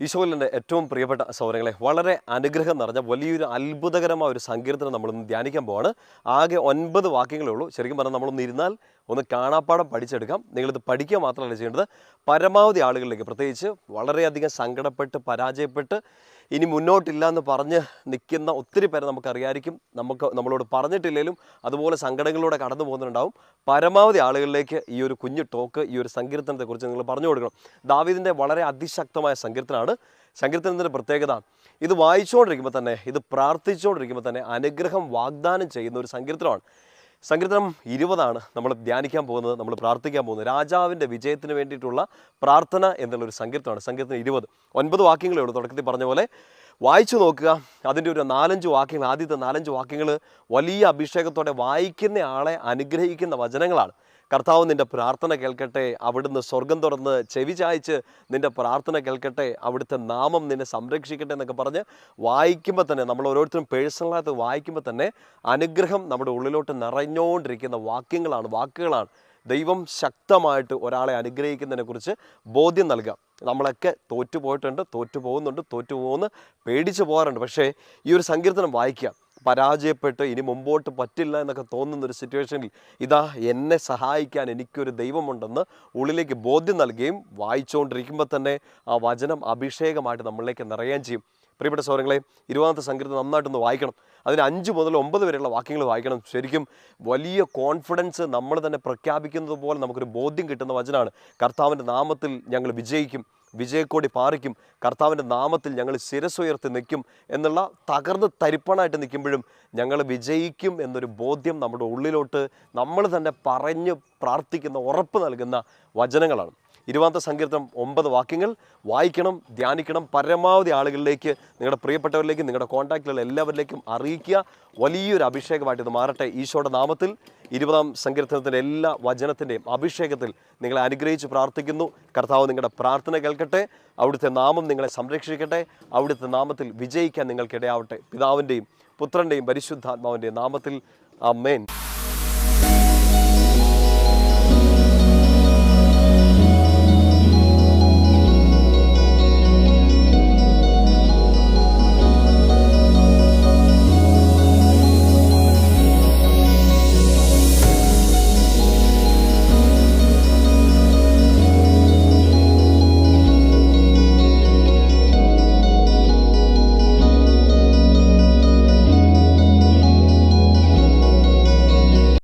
ഈശോയിലെ ഏറ്റവും പ്രിയപ്പെട്ട സൗരങ്ങളെ വളരെ അനുഗ്രഹം നിറഞ്ഞ വലിയൊരു അത്ഭുതകരമായ ഒരു സങ്കീർത്തനം നമ്മളൊന്ന് ധ്യാനിക്കാൻ പോവാണ്. ആകെ ഒൻപത് വാക്യങ്ങളേ ഉള്ളൂ. ശരിക്കും പറഞ്ഞാൽ നമ്മളൊന്ന് ഇരുന്നാൽ ഒന്ന് കാണാപ്പാടം പഠിച്ചെടുക്കാം. നിങ്ങളിത് പഠിക്കുക മാത്രമല്ല ചെയ്യേണ്ടത് പരമാവധി ആളുകളിലേക്ക് പ്രത്യേകിച്ച് വളരെയധികം സങ്കടപ്പെട്ട് പരാജയപ്പെട്ട് ഇനി മുന്നോട്ടില്ല എന്ന് പറഞ്ഞ് നിൽക്കുന്ന ഒത്തിരി പേരെ നമുക്കറിയായിരിക്കും. നമുക്ക് നമ്മളോട് പറഞ്ഞിട്ടില്ലെങ്കിലും അതുപോലെ സങ്കടങ്ങളിലൂടെ കടന്നു പോകുന്നുണ്ടാവും. പരമാവധി ആളുകളിലേക്ക് ഈ ഒരു കുഞ്ഞു ടോക്ക് ഈ ഒരു സങ്കീർത്തനത്തെക്കുറിച്ച് നിങ്ങൾ പറഞ്ഞു കൊടുക്കണം. ദാവീദിന്റെ വളരെ അതിശക്തമായ സങ്കീർത്തനമാണ് സങ്കീർത്തനത്തിന്റെ പ്രത്യേകത ഇത് വായിച്ചുകൊണ്ടിരിക്കുമ്പോൾ തന്നെ ഇത് പ്രാർത്ഥിച്ചുകൊണ്ടിരിക്കുമ്പോൾ തന്നെ അനുഗ്രഹം വാഗ്ദാനം ചെയ്യുന്ന ഒരു സങ്കീർത്തനമാണ്. സങ്കീർത്തനം ഇരുപതാണ് നമ്മൾ ധ്യാനിക്കാൻ പോകുന്നത് നമ്മൾ പ്രാർത്ഥിക്കാൻ പോകുന്നത്. രാജാവിന്റെ വിജയത്തിന് വേണ്ടിയിട്ടുള്ള പ്രാർത്ഥന എന്നുള്ളൊരു സങ്കീർത്തനമാണ്. സങ്കീർത്തനം ഇരുപത്. ഒൻപത് വാക്യങ്ങളേ ഉള്ളൂ തുടക്കത്തിൽ പറഞ്ഞ പോലെ. വായിച്ചു നോക്കുക അതിന്റെ ഒരു നാലഞ്ച് വാക്യങ്ങൾ ആദ്യത്തെ നാലഞ്ച് വാക്യങ്ങൾ വലിയ അഭിഷേകത്തോടെ വായിക്കുന്ന ആളെ അനുഗ്രഹിക്കുന്ന വചനങ്ങളാണ്. കർത്താവ് നിന്റെ പ്രാർത്ഥന കേൾക്കട്ടെ അവിടുന്ന് സ്വർഗം തുറന്ന് ചെവി ചായച്ച് നിന്റെ പ്രാർത്ഥന കേൾക്കട്ടെ അവിടുത്തെ നാമം നിന്നെ സംരക്ഷിക്കട്ടെ എന്നൊക്കെ പറഞ്ഞ് വായിക്കുമ്പോൾ തന്നെ നമ്മൾ ഓരോരുത്തരും പേഴ്സണലായിട്ട് വായിക്കുമ്പോൾ തന്നെ അനുഗ്രഹം നമ്മുടെ ഉള്ളിലോട്ട് നിറഞ്ഞുകൊണ്ടിരിക്കുന്ന വാക്യങ്ങളാണ് വാക്കുകളാണ്. ദൈവം ശക്തമായിട്ട് ഒരാളെ അനുഗ്രഹിക്കുന്നതിനെക്കുറിച്ച് ബോധ്യം നൽകുക. നമ്മളൊക്കെ തോറ്റുപോയിട്ടുണ്ട് തോറ്റുപോകുന്നുണ്ട് തോറ്റു പേടിച്ച് പോകാറുണ്ട്. പക്ഷേ ഈ ഒരു സങ്കീർത്തനം വായിക്കുക. പരാജയപ്പെട്ട് ഇനി മുമ്പോട്ട് പറ്റില്ല എന്നൊക്കെ തോന്നുന്ന ഒരു സിറ്റുവേഷനിൽ ഇതാ എന്നെ സഹായിക്കാൻ എനിക്കൊരു ദൈവമുണ്ടെന്ന് ഉള്ളിലേക്ക് ബോധ്യം നൽകുകയും വായിച്ചുകൊണ്ടിരിക്കുമ്പോൾ തന്നെ ആ വചനം അഭിഷേകമായിട്ട് നമ്മളിലേക്ക് നിറയുകയും ചെയ്യും. പ്രിയപ്പെട്ട സൗരങ്ങളെ ഇരുപതാമത്തെ സംഗീതം നന്നായിട്ടൊന്ന് വായിക്കണം. അതിന് അഞ്ച് മുതൽ ഒമ്പത് വരെയുള്ള വാക്യങ്ങൾ വായിക്കണം. ശരിക്കും വലിയ കോൺഫിഡൻസ് നമ്മൾ തന്നെ പ്രഖ്യാപിക്കുന്നത് പോലെ നമുക്കൊരു ബോധ്യം കിട്ടുന്ന വചനമാണ്. കർത്താവിന്റെ നാമത്തിൽ ഞങ്ങൾ വിജയിക്കും. വിജയക്കോടി പാറിക്കും. കർത്താവിന്റെ നാമത്തിൽ ഞങ്ങൾ ശിരസുയർത്തി നിൽക്കും എന്നുള്ള തകർന്ന് തരിപ്പണായിട്ട് നിൽക്കുമ്പോഴും ഞങ്ങൾ വിജയിക്കും എന്നൊരു ബോധ്യം നമ്മുടെ ഉള്ളിലോട്ട് നമ്മൾ തന്നെ പറഞ്ഞ് പ്രാർത്ഥിക്കുന്ന ഉറപ്പ് നൽകുന്ന വചനങ്ങളാണ്. ഇരുപതാമത്തെ സങ്കീർത്തനം ഒമ്പത് വാക്യങ്ങൾ വായിക്കണം ധ്യാനിക്കണം. പരമാവധി ആളുകളിലേക്ക് നിങ്ങളുടെ പ്രിയപ്പെട്ടവരിലേക്ക് നിങ്ങളുടെ കോൺടാക്റ്റിലുള്ള എല്ലാവരിലേക്കും അറിയിക്കുക. വലിയൊരു അഭിഷേകമായിട്ട് ഇത് മാറട്ടെ. ഈശോയുടെ നാമത്തിൽ ഇരുപതാം സങ്കീർത്തനത്തിന്റെ എല്ലാ വചനത്തിന്റെയും അഭിഷേകത്തിൽ നിങ്ങളെ അനുഗ്രഹിച്ച് പ്രാർത്ഥിക്കുന്നു. കർത്താവ് നിങ്ങളുടെ പ്രാർത്ഥന കേൾക്കട്ടെ. അവിടുത്തെ നാമം നിങ്ങളെ സംരക്ഷിക്കട്ടെ. അവിടുത്തെ നാമത്തിൽ വിജയിക്കാൻ നിങ്ങൾക്കിടയാവട്ടെ. പിതാവിന്റെയും പുത്രന്റെയും പരിശുദ്ധാത്മാവിന്റെയും നാമത്തിൽ. അമ്മേൻ